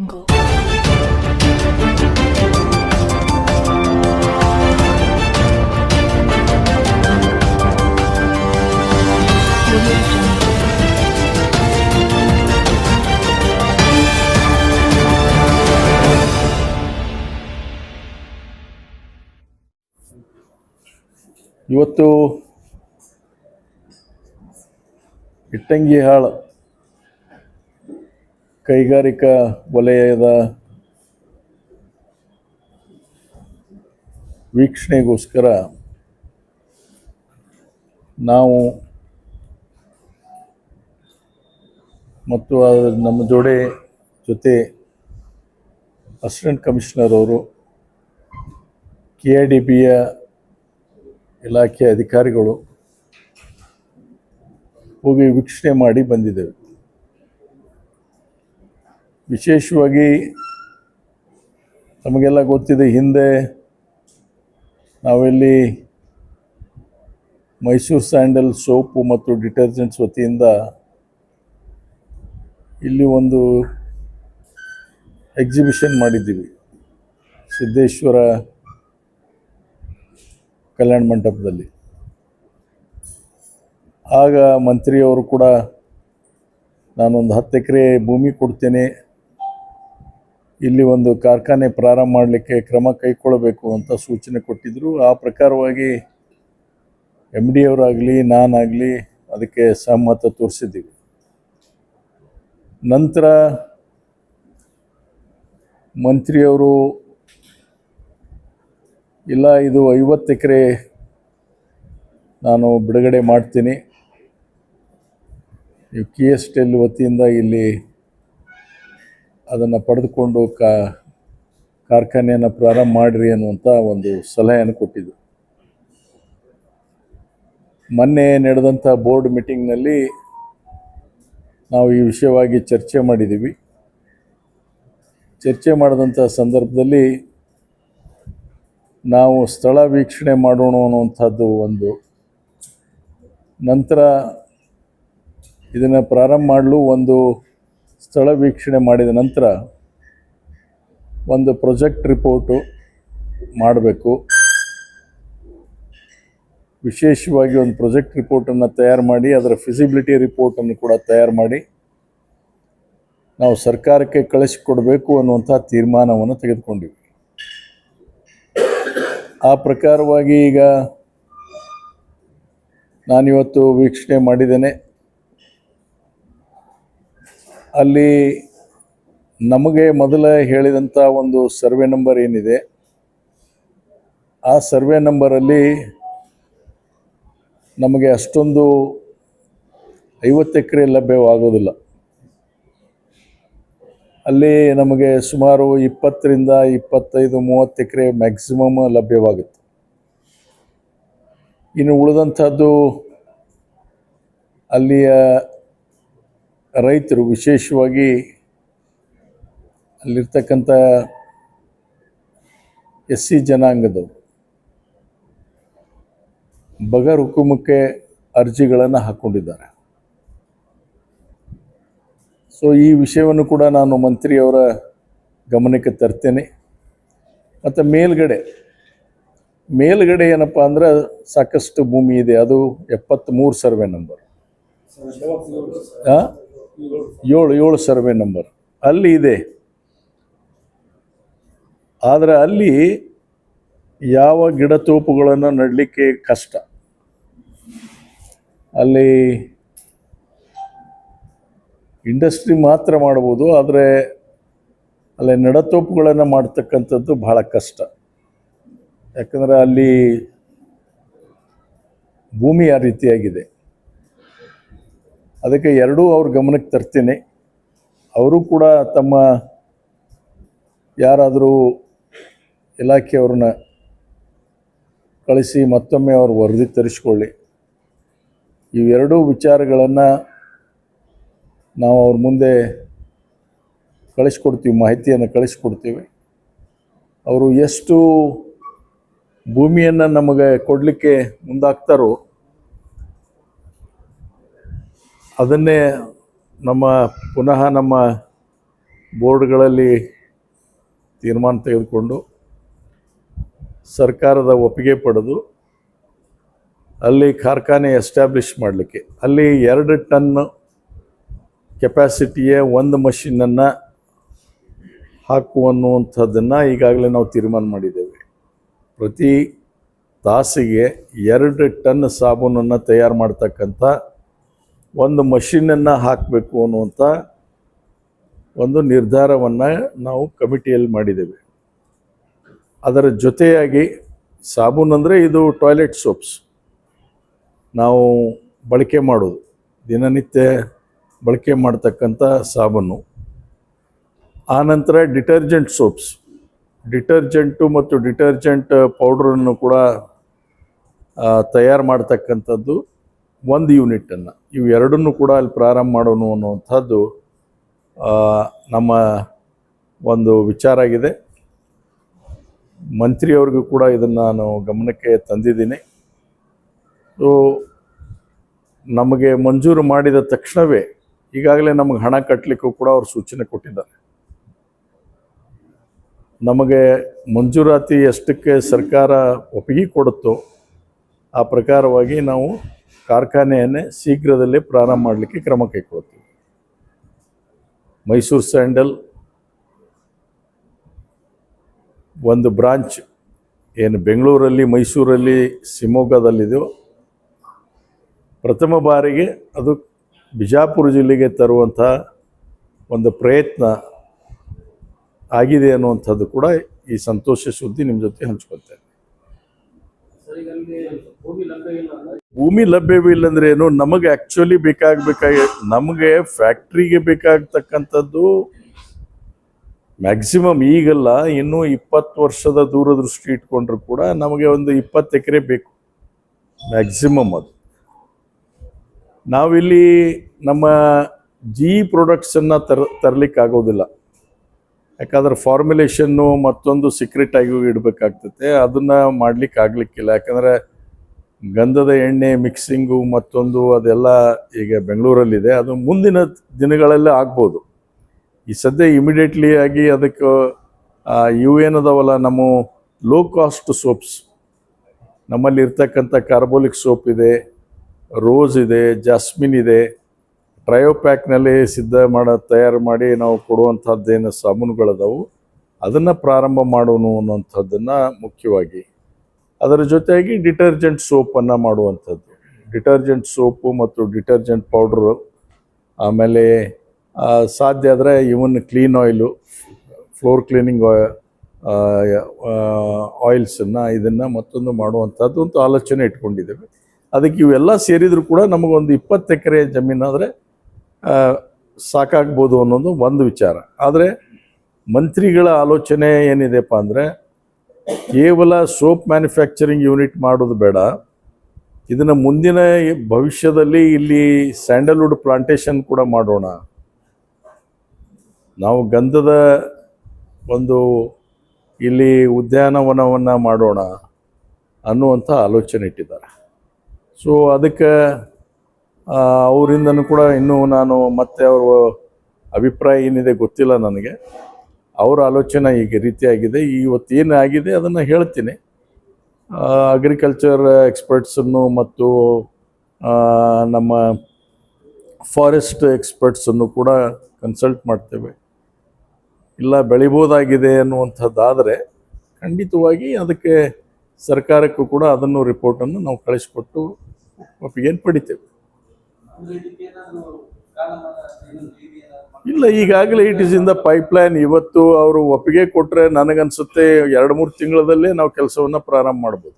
jungle. Audio jungle. ಇವತ್ತು ಇಟ್ಟಂಗಿಹಾಳ ಕೈಗಾರಿಕಾ ವಲಯದ ವೀಕ್ಷಣೆಗೋಸ್ಕರ ನಾವು ಮತ್ತು ನಮ್ಮ ಜೋಡೆ ಜೊತೆ ಅಸಿಸ್ಟೆಂಟ್ ಕಮಿಷನರ್ ಅವರು ಕೆ ಐ ಡಿ ಬಿಯ ಇಲಾಖೆ ಅಧಿಕಾರಿಗಳು ಹೋಗಿ ವೀಕ್ಷಣೆ ಮಾಡಿ ಬಂದಿದ್ದೇವೆ. ವಿಶೇಷವಾಗಿ ನಮಗೆಲ್ಲ ಗೊತ್ತಿದೆ, ಹಿಂದೆ ನಾವಿಲ್ಲಿ ಮೈಸೂರು ಸ್ಯಾಂಡಲ್ ಸೋಪು ಮತ್ತು ಡಿಟರ್ಜೆಂಟ್ಸ್ ವತಿಯಿಂದ ಇಲ್ಲಿ ಒಂದು ಎಕ್ಸಿಬಿಷನ್ ಮಾಡಿದ್ದೀವಿ. ಸಿದ್ದೇಶ್ವರ ಕಲ್ಯಾಣ ಮಂಟಪದಲ್ಲಿ. ಆಗ ಮಂತ್ರಿಯವರು ಕೂಡ ನಾನೊಂದು ಹತ್ತು ಎಕರೆ ಭೂಮಿ ಕೊಡ್ತೇನೆ ಇಲ್ಲಿ ಒಂದು ಕಾರ್ಖಾನೆ ಪ್ರಾರಂಭ ಮಾಡಲಿಕ್ಕೆ ಕ್ರಮ ಕೈಗೊಳ್ಳಬೇಕು ಅಂತ ಸೂಚನೆ ಕೊಟ್ಟಿದ್ದರು ಆ ಪ್ರಕಾರವಾಗಿ ಎಂ ಡಿ ಅವರಾಗಲಿ, ನಾನಾಗಲಿ ಅದಕ್ಕೆ ಸಹಮತ ತೋರಿಸಿದ್ದೀವಿ. ನಂತರ ಮಂತ್ರಿಯವರು ಇಲ್ಲ, ಇದು ಐವತ್ತು ಎಕರೆ ನಾನು ಬಿಡುಗಡೆ ಮಾಡ್ತೀನಿ. U K S T L ವತಿಯಿಂದ ಇಲ್ಲಿ ಅದನ್ನು ಪಡೆದುಕೊಂಡು ಕಾ, ಕಾರ್ಖಾನೆಯನ್ನು ಪ್ರಾರಂಭ ಮಾಡಿರಿ ಅನ್ನುವಂಥ ಒಂದು ಸಲಹೆಯನ್ನು ಕೊಟ್ಟಿದ್ದು. ಮೊನ್ನೆ ನಡೆದಂಥ ಬೋರ್ಡ್ ಮೀಟಿಂಗ್ನಲ್ಲಿ ನಾವು ಈ ವಿಷಯವಾಗಿ ಚರ್ಚೆ ಮಾಡಿದ್ದೀವಿ. ಚರ್ಚೆ ಮಾಡಿದಂಥ ಸಂದರ್ಭದಲ್ಲಿ ನಾವು ಸ್ಥಳ ವೀಕ್ಷಣೆ ಮಾಡೋಣ ಅನ್ನುವಂಥದ್ದು ಒಂದು. ನಂತರ ಇದನ್ನು ಪ್ರಾರಂಭ ಮಾಡಲು ಒಂದು ಸ್ಥಳ ವೀಕ್ಷಣೆ ಮಾಡಿದ ನಂತರ ಒಂದು ಪ್ರೊಜೆಕ್ಟ್ ರಿಪೋರ್ಟು ಮಾಡಬೇಕು. ವಿಶೇಷವಾಗಿ ಒಂದು ಪ್ರೊಜೆಕ್ಟ್ ರಿಪೋರ್ಟನ್ನು ತಯಾರು ಮಾಡಿ, ಅದರ ಫಿಸಿಬಿಲಿಟಿ ರಿಪೋರ್ಟನ್ನು ಕೂಡ ತಯಾರು ಮಾಡಿ, ನಾವು ಸರ್ಕಾರಕ್ಕೆ ಕಳಿಸಿಕೊಡಬೇಕು ಅನ್ನುವಂಥ ತೀರ್ಮಾನವನ್ನು ತೆಗೆದುಕೊಂಡಿವಿ. ಆ ಪ್ರಕಾರವಾಗಿ ಈಗ ನಾನಿವತ್ತು ವೀಕ್ಷಣೆ ಮಾಡಿದ್ದೇನೆ. ಅಲ್ಲಿ ನಮಗೆ ಮೊದಲ ಹೇಳಿದಂಥ ಒಂದು ಸರ್ವೆ ನಂಬರ್ ಏನಿದೆ, ಆ ಸರ್ವೆ ನಂಬರಲ್ಲಿ ನಮಗೆ ಅಷ್ಟೊಂದು ಐವತ್ತು ಎಕರೆ ಲಭ್ಯವಾಗೋದಿಲ್ಲ. ಅಲ್ಲಿ ನಮಗೆ ಸುಮಾರು ಇಪ್ಪತ್ತರಿಂದ ಇಪ್ಪತ್ತೈದು, ಮೂವತ್ತು ಎಕರೆ ಮ್ಯಾಕ್ಸಿಮಮ್ ಲಭ್ಯವಾಗುತ್ತೆ. ಇನ್ನು ಉಳಿದಂಥದ್ದು ಅಲ್ಲಿಯ ರೈತರು ವಿಶೇಷವಾಗಿ ಅಲ್ಲಿರ್ತಕ್ಕಂಥ ಎಸ್ ಸಿ ಜನಾಂಗದವರು ಬಗರ್ ಹುಕುಮಕ್ಕೆ ಅರ್ಜಿಗಳನ್ನು ಹಾಕ್ಕೊಂಡಿದ್ದಾರೆ ಸೊ ಈ ವಿಷಯವನ್ನು ಕೂಡ ನಾನು ಮಂತ್ರಿಯವರ ಗಮನಕ್ಕೆ ತರ್ತೇನೆ. ಮತ್ತು ಮೇಲ್ಗಡೆ ಮೇಲ್ಗಡೆ ಏನಪ್ಪ ಅಂದ್ರೆ ಸಾಕಷ್ಟು ಭೂಮಿ ಇದೆ. ಅದು ಎಪ್ಪತ್ತ್ಮೂರು ಸರ್ವೆ ನಂಬರ್. ಆ? ಏಳು ಏಳು ಸರ್ವೆ ನಂಬರ್. ಅಲ್ಲಿ ಇದೆ. ಆದರೆ ಅಲ್ಲಿ ಯಾವ ಗಿಡ ತೋಪುಗಳನ್ನು ನೆಡಲಿಕ್ಕೆ ಕಷ್ಟ? ಅಲ್ಲಿ ಇಂಡಸ್ಟ್ರಿ ಮಾತ್ರ ಮಾಡ್ಬೋದು, ಆದರೆ ಅಲ್ಲಿ ನಡತೋಪುಗಳನ್ನು ಮಾಡ್ತಕ್ಕಂಥದ್ದು ಬಹಳ ಕಷ್ಟ. ಯಾಕಂದರೆ ಅಲ್ಲಿ ಭೂಮಿ ಆ ರೀತಿಯಾಗಿದೆ. ಅದಕ್ಕೆ ಎರಡೂ ಅವ್ರ ಗಮನಕ್ಕೆ ತರ್ತೀನಿ. ಅವರು ಕೂಡ ತಮ್ಮ ಯಾರಾದರೂ ಇಲಾಖೆಯವ್ರನ್ನ ಕಳಿಸಿ ಮತ್ತೊಮ್ಮೆ ಅವರು ವರದಿ ತರಿಸ್ಕೊಳ್ಳಿ. ಇವೆರಡೂ ವಿಚಾರಗಳನ್ನು ನಾವು ಅವ್ರ ಮುಂದೆ ಕಳಿಸ್ಕೊಡ್ತೀವಿ, ಮಾಹಿತಿಯನ್ನು ಕಳಿಸ್ಕೊಡ್ತೀವಿ. ಅವರು ಎಷ್ಟು ಭೂಮಿಯನ್ನು ನಮಗೆ ಕೊಡಲಿಕ್ಕೆ ಮುಂದಾಗ್ತಾರೋ ಅದನ್ನೇ ನಮ್ಮ ಪುನಃ ನಮ್ಮ ಬೋರ್ಡ್ಗಳಲ್ಲಿ ತೀರ್ಮಾನ ತೆಗೆದುಕೊಂಡು ಸರ್ಕಾರದ ಒಪ್ಪಿಗೆ ಪಡೆದು ಅಲ್ಲಿ ಕಾರ್ಖಾನೆ ಎಸ್ಟಾಬ್ಲಿಷ್ ಮಾಡಲಿಕ್ಕೆ. ಅಲ್ಲಿ ಎರಡು ಟನ್ ಕೆಪ್ಯಾಸಿಟಿಯ ಒಂದು ಮಷಿನನ್ನು ಹಾಕುವನ್ನುವಂಥದ್ದನ್ನು ಈಗಾಗಲೇ ನಾವು ತೀರ್ಮಾನ ಮಾಡಿದ್ದೇವೆ. ಪ್ರತಿ ತಾಸಿಗೆ ಎರಡು ಟನ್ ಸಾಬೂನನ್ನು ತಯಾರು ಮಾಡ್ತಕ್ಕಂಥ ಒಂದು ಮಷಿನನ್ನು ಹಾಕಬೇಕು ಅನ್ನುವಂಥ ಒಂದು ನಿರ್ಧಾರವನ್ನು ನಾವು ಕಮಿಟಿಯಲ್ಲಿ ಮಾಡಿದ್ದೇವೆ. ಅದರ ಜೊತೆಯಾಗಿ ಸಾಬೂನು ಅಂದರೆ ಇದು ಟಾಯ್ಲೆಟ್ ಸೋಪ್ಸ್. ನಾವು ಬಳಕೆ ಮಾಡೋದು. ದಿನನಿತ್ಯ ಬಳಕೆ ಮಾಡ್ತಕ್ಕಂಥ ಸಾಬೂನು. ಆನಂತರ ಡಿಟರ್ಜೆಂಟ್ ಸೋಪ್ಸ್. ಡಿಟರ್ಜೆಂಟು ಮತ್ತು ಡಿಟರ್ಜೆಂಟ್ ಪೌಡ್ರನ್ನು ಕೂಡ ತಯಾರು ಮಾಡ್ತಕ್ಕಂಥದ್ದು ಒಂದು ಯೂನಿಟನ್ನು ಇವು ಎರಡನ್ನೂ ಕೂಡ ಅಲ್ಲಿ ಪ್ರಾರಂಭ ಮಾಡೋಣ ಅನ್ನುವಂಥದ್ದು ನಮ್ಮ ಒಂದು ವಿಚಾರ ಆಗಿದೆ. ಮಂತ್ರಿಯವ್ರಿಗೂ ಕೂಡ ಇದನ್ನು ನಾನು ಗಮನಕ್ಕೆ ತಂದಿದ್ದೀನಿ. ಸೊ ನಮಗೆ ಮಂಜೂರು ಮಾಡಿದ ತಕ್ಷಣವೇ ಈಗಾಗಲೇ ನಮಗೆ ಹಣ ಕಟ್ಟಲಿಕ್ಕೂ ಕೂಡ ಅವರು ಸೂಚನೆ ಕೊಟ್ಟಿದ್ದಾರೆ. ನಮಗೆ ಮಂಜೂರಾತಿ ಎಷ್ಟಕ್ಕೆ ಸರ್ಕಾರ ಒಪ್ಪಿಗೆ ಕೊಡುತ್ತೋ ಆ ಪ್ರಕಾರವಾಗಿ ನಾವು ಕಾರ್ಖಾನೆಯನ್ನೇ ಶೀಘ್ರದಲ್ಲೇ ಪ್ರಾರಂಭ ಮಾಡಲಿಕ್ಕೆ ಕ್ರಮ ಕೈಗೊಳ್ತೀವಿ ಮೈಸೂರು ಸ್ಯಾಂಡಲ್ ಒಂದು ಬ್ರಾಂಚ್ ಏನು ಬೆಂಗಳೂರಲ್ಲಿ, ಮೈಸೂರಲ್ಲಿ, ಶಿವಮೊಗ್ಗದಲ್ಲಿದೆಯೋ, ಪ್ರಥಮ ಬಾರಿಗೆ ಅದು ಬಿಜಾಪುರ ಜಿಲ್ಲೆಗೆ ತರುವಂಥ ಒಂದು ಪ್ರಯತ್ನ ಆಗಿದೆ ಅನ್ನುವಂಥದ್ದು ಕೂಡ ಈ ಸಂತೋಷ ಸುದ್ದಿ ನಿಮ್ಮ ಜೊತೆ ಹಂಚ್ಕೊಳ್ತೇನೆ ಭೂಮಿ ಲಭ್ಯವಿಲ್ಲ ಏನು? ನಮಗೆ ಆಕ್ಚುಲಿ ಬೇಕಾಗಬೇಕಾಗಿ, ನಮಗೆ ಫ್ಯಾಕ್ಟ್ರಿಗೆ ಬೇಕಾಗ್ತಕ್ಕಂಥದ್ದು ಮ್ಯಾಕ್ಸಿಮಮ್ ಈಗಲ್ಲ, ಇನ್ನೂ ಇಪ್ಪತ್ತು ವರ್ಷದ ದೂರದೃಷ್ಟಿ ಇಟ್ಕೊಂಡ್ರು ಕೂಡ ನಮಗೆ ಒಂದು ಇಪ್ಪತ್ತು ಎಕರೆ ಬೇಕು ಮ್ಯಾಕ್ಸಿಮಮ್ ಅದು. ನಾವಿಲ್ಲಿ ನಮ್ಮ ಜಿ ಪ್ರೊಡಕ್ಟ್ಸನ್ನು ತರ ತರಲಿಕ್ಕೆ ಆಗೋದಿಲ್ಲ ಯಾಕಂದ್ರೆ ಫಾರ್ಮುಲೇಷನ್ನು ಮತ್ತೊಂದು ಸೀಕ್ರೆಟ್ ಆಗಿ ಇಡಬೇಕಾಗ್ತತೆ. ಅದನ್ನು ಮಾಡ್ಲಿಕ್ಕೆ ಆಗಲಿಕ್ಕಿಲ್ಲ. ಯಾಕಂದರೆ ಗಂಧದ ಎಣ್ಣೆ ಮಿಕ್ಸಿಂಗು ಮತ್ತೊಂದು ಅದೆಲ್ಲ ಈಗ ಬೆಂಗಳೂರಲ್ಲಿದೆ. ಅದು ಮುಂದಿನ ದಿನಗಳಲ್ಲೇ ಆಗ್ಬೋದು. ಈ ಸದ್ಯ ಇಮಿಡಿಯೇಟ್ಲಿ ಆಗಿ ಅದಕ್ಕೆ ಇವು ಏನದಾವಲ್ಲ ನಮ್ಮ ಲೋ ಕಾಸ್ಟ್ ಸೋಪ್ಸ್ ನಮ್ಮಲ್ಲಿ ಇರ್ತಕ್ಕಂಥ ಕಾರ್ಬೋಲಿಕ್ ಸೋಪ್ ಇದೆ ರೋಸ್ ಇದೆ ಜಾಸ್ಮಿನ್ ಇದೆ. ಟ್ರಯೋಪ್ಯಾಕ್ನಲ್ಲಿ ಸಿದ್ಧ ಮಾಡೋ ತಯಾರು ಮಾಡಿ ನಾವು ಕೊಡುವಂಥದ್ದೇನು ಸಾಬೂನುಗಳದಾವು, ಅದನ್ನು ಪ್ರಾರಂಭ ಮಾಡೋನು ಅನ್ನುವಂಥದ್ದನ್ನು ಮುಖ್ಯವಾಗಿ. ಅದರ ಜೊತೆಯಾಗಿ ಡಿಟರ್ಜೆಂಟ್ ಸೋಪನ್ನು ಮಾಡುವಂಥದ್ದು. ಡಿಟರ್ಜೆಂಟ್ ಸೋಪು ಮತ್ತು ಡಿಟರ್ಜೆಂಟ್ ಪೌಡ್ರು, ಆಮೇಲೆ ಸಾಧ್ಯ ಆದರೆ even clean oil, floor cleaning ಆಯಿಲ್ಸನ್ನು ಇದನ್ನು ಮತ್ತೊಂದು ಮಾಡುವಂಥದ್ದು ಅಂತ ಆಲೋಚನೆ ಇಟ್ಕೊಂಡಿದ್ದೇವೆ. ಅದಕ್ಕೆ ಇವೆಲ್ಲ ಸೇರಿದರೂ ಕೂಡ ನಮಗೊಂದು ಇಪ್ಪತ್ತು ಎಕರೆ ಜಮೀನಾದರೆ ಸಾಕಾಗ್ಬೋದು ಅನ್ನೋದು ಒಂದು ವಿಚಾರ. ಆದರೆ ಮಂತ್ರಿಗಳ ಆಲೋಚನೆ ಏನಿದೆಪ್ಪ ಅಂದರೆ, ಕೇವಲ ಸೋಪ್ ಮ್ಯಾನುಫ್ಯಾಕ್ಚರಿಂಗ್ ಯೂನಿಟ್ ಮಾಡೋದು ಬೇಡ. ಇದನ್ನು ಮುಂದಿನ ಭವಿಷ್ಯದಲ್ಲಿ ಇಲ್ಲಿ ಸ್ಯಾಂಡಲ್ವುಡ್ ಪ್ಲಾಂಟೇಶನ್ ಕೂಡ ಮಾಡೋಣ. ನಾವು ಗಂಧದ ಒಂದು ಇಲ್ಲಿ ಉದ್ಯಾನವನವನ್ನು ಮಾಡೋಣ ಅನ್ನುವಂಥ ಆಲೋಚನೆ ಇಟ್ಟಿದ್ದಾರೆ. ಸೊ ಅದಕ್ಕೆ ಅವರಿಂದನೂ ಕೂಡ ಇನ್ನೂ ನಾನು ಮತ್ತೆ ಅವ್ರ ಅಭಿಪ್ರಾಯ ಏನಿದೆ ಗೊತ್ತಿಲ್ಲ ನನಗೆ. ಅವರ ಆಲೋಚನೆ ಈಗ ರೀತಿಯಾಗಿದೆ. ಇವತ್ತು ಏನಾಗಿದೆ ಅದನ್ನು ಹೇಳ್ತೀನಿ. ಅಗ್ರಿಕಲ್ಚರ್ ಎಕ್ಸ್ಪರ್ಟ್ಸನ್ನು ಮತ್ತು ನಮ್ಮ ಫಾರೆಸ್ಟ್ ಎಕ್ಸ್ಪರ್ಟ್ಸನ್ನು ಕೂಡ ಕನ್ಸಲ್ಟ್ ಮಾಡ್ತೇವೆ. ಇಲ್ಲ, ಬೆಳಿಬೋದಾಗಿದೆ ಅನ್ನುವಂಥದ್ದಾದರೆ ಖಂಡಿತವಾಗಿ ಅದಕ್ಕೆ ಸರ್ಕಾರಕ್ಕೂ ಕೂಡ ಅದನ್ನು ರಿಪೋರ್ಟನ್ನು ನಾವು ಕಳಿಸ್ಕೊಟ್ಟು ಒಪ್ಪಿಗೆಯನ್ನು ಪಡಿತೇವೆ ಇಲ್ಲ, ಈಗಾಗಲೇ it is in the pipeline ಇವತ್ತು ಅವರು ಒಪ್ಪಿಗೆ ಕೊಟ್ಟರೆ ನನಗನ್ಸುತ್ತೆ ಎರಡು, ಮೂರು ತಿಂಗಳಲ್ಲೇ ನಾವು ಕೆಲಸವನ್ನು ಪ್ರಾರಂಭ ಮಾಡ್ಬೋದು.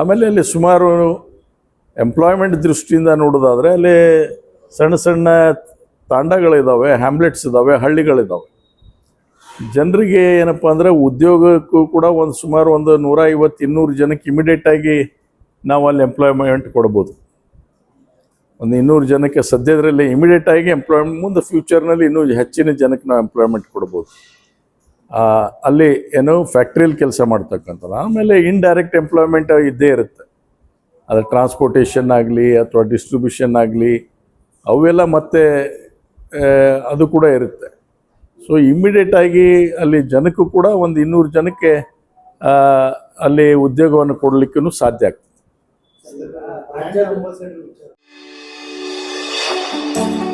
ಆಮೇಲೆ ಅಲ್ಲಿ ಸುಮಾರು ಎಂಪ್ಲಾಯ್ಮೆಂಟ್ ದೃಷ್ಟಿಯಿಂದ ನೋಡೋದಾದರೆ ಅಲ್ಲಿ ಸಣ್ಣ ಸಣ್ಣ ತಾಂಡಗಳಿದ್ದಾವೆ ಹ್ಯಾಮ್ಲೆಟ್ಸ್ ಇದ್ದಾವೆ ಹಳ್ಳಿಗಳಿದ್ದಾವೆ ಜನರಿಗೆ ಏನಪ್ಪ ಅಂದರೆ ಉದ್ಯೋಗಕ್ಕೂ ಕೂಡ ಒಂದು ಸುಮಾರು ಒಂದು ನೂರ ಐವತ್ತು, ಇನ್ನೂರು ಜನಕ್ಕೆ ಇಮಿಡಿಯೇಟ್ ಆಗಿ ನಾವು ಅಲ್ಲಿ ಎಂಪ್ಲಾಯ್ಮೆಂಟ್ ಕೊಡ್ಬೋದು. ಒಂದು ಇನ್ನೂರು ಜನಕ್ಕೆ ಸದ್ಯದರಲ್ಲಿ ಇಮಿಡಿಯೇಟ್ ಆಗಿ ಎಂಪ್ಲಾಯ್ಮೆಂಟ್ ಮುಂದೆ ಫ್ಯೂಚರ್ನಲ್ಲಿ ಇನ್ನೂ ಹೆಚ್ಚಿನ ಜನಕ್ಕೆ ನಾವು ಎಂಪ್ಲಾಯ್ಮೆಂಟ್ ಕೊಡ್ಬೋದು. ಅಲ್ಲಿ ಏನೋ ಫ್ಯಾಕ್ಟ್ರಿಯಲ್ಲಿ ಕೆಲಸ ಮಾಡ್ತಕ್ಕಂಥದ್ದು ಆಮೇಲೆ ಇಂಡೈರೆಕ್ಟ್ ಎಂಪ್ಲಾಯ್ಮೆಂಟ್ ಇದ್ದೇ ಇರುತ್ತೆ. ಅದು ಟ್ರಾನ್ಸ್ಪೋರ್ಟೇಷನ್ ಆಗಲಿ ಅಥವಾ ಡಿಸ್ಟ್ರಿಬ್ಯೂಷನ್ ಆಗಲಿ, ಅವೆಲ್ಲ ಮತ್ತೆ ಅದು ಕೂಡ ಇರುತ್ತೆ. ಸೊ ಇಮಿಡಿಯೇಟ್ ಆಗಿ ಅಲ್ಲಿ ಜನಕ್ಕೂ ಕೂಡ ಒಂದು ಇನ್ನೂರು ಜನಕ್ಕೆ ಅಲ್ಲಿ ಉದ್ಯೋಗವನ್ನು ಕೊಡಲಿಕ್ಕೂ ಸಾಧ್ಯ ಆಗ್ತದೆ. Thank you.